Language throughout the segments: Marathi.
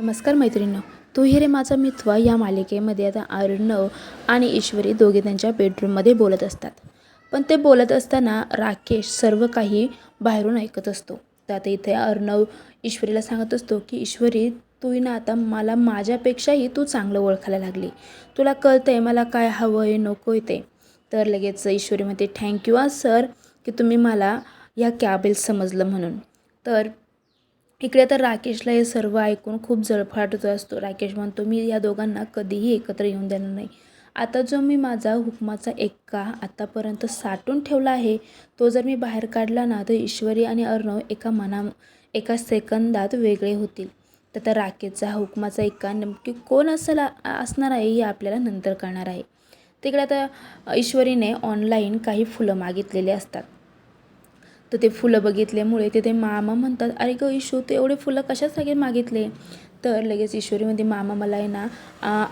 नमस्कार मैत्रिणी तू हिरे माझा मित्र या मालिकेमध्ये आता अर्णव आणि ईश्वरी दोघे त्यांच्या बेडरूममध्ये बोलत असतात. पण ते बोलत असताना राकेश सर्व काही बाहेरून ऐकत असतो. तर आता इथे अर्णव ईश्वरीला सांगत असतो की ईश्वरी तू ना आता मला माझ्यापेक्षाही तू चांगलं ओळखायला लागली. तुला कळतंय मला काय हवं आहे नको आहे ते. तर लगेच ईश्वरी म्हणते थँक्यू आ सर की तुम्ही मला या कॅबेल समजलं म्हणून. तर इकडे तर राकेशला हे सर्व ऐकून खूप जळफाटत असतो. राकेश म्हणतो मी या दोघांना कधीही एकत्र येऊन देणार नाही. आता जो मी माझा हुकमाचा एक्का आतापर्यंत साठून ठेवला आहे तो जर मी बाहेर काढला ना तर ईश्वरी आणि अर्णव एका मना एका सेकंदात वेगळे होतील. तर त्या राकेशचा हुकमाचा एक्का नेमकी कोण असेल असणार आहे हे आपल्याला नंतर कळणार आहे. तिकडे आता ईश्वरीने ऑनलाईन काही फुलं मागितलेली असतात. तर ते फुलं बघितल्यामुळे तिथे मामा म्हणतात अरे गं ईशू ते एवढे फुलं कशासाठी मागितले? तर लगेच ईश्वरीमध्ये मामा मला आहे ना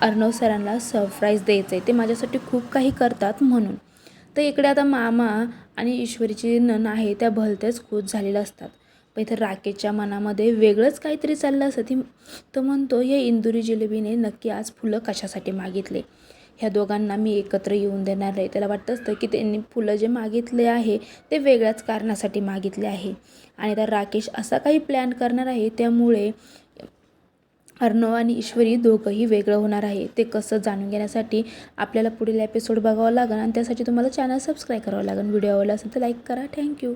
अर्णव सरांना सरप्राईज द्यायचं आहे ते माझ्यासाठी खूप काही करतात म्हणून. तर इकडे आता मामा आणि ईश्वरीची नन आहे त्या भलत्याच खुश झालेल्या असतात. पण इथं राकेशच्या मनामध्ये वेगळंच काहीतरी चाललं असतं ती तो म्हणतो हे इंदुरी जिलेबीने नक्की आज फुलं कशासाठी मागितले? ह्या दोघांना मी एकत्र येऊन देणार नाही त्याला वाटत असतं की त्यांनी फुलं जे मागितले आहे ते वेगळ्याच कारणासाठी मागितले आहे. आणि तर राकेश असा काही प्लॅन करणार आहे त्यामुळे अर्णव आणि ईश्वरी दोघंही वेगळं होणार आहे. ते कसं जाणून घेण्यासाठी आपल्याला पुढील एपिसोड बघावं लागेल आणि त्यासाठी तुम्हाला चॅनल सबस्क्राईब करावं लागेल. व्हिडिओ आवडला असेल तर लाईक करा. थँक्यू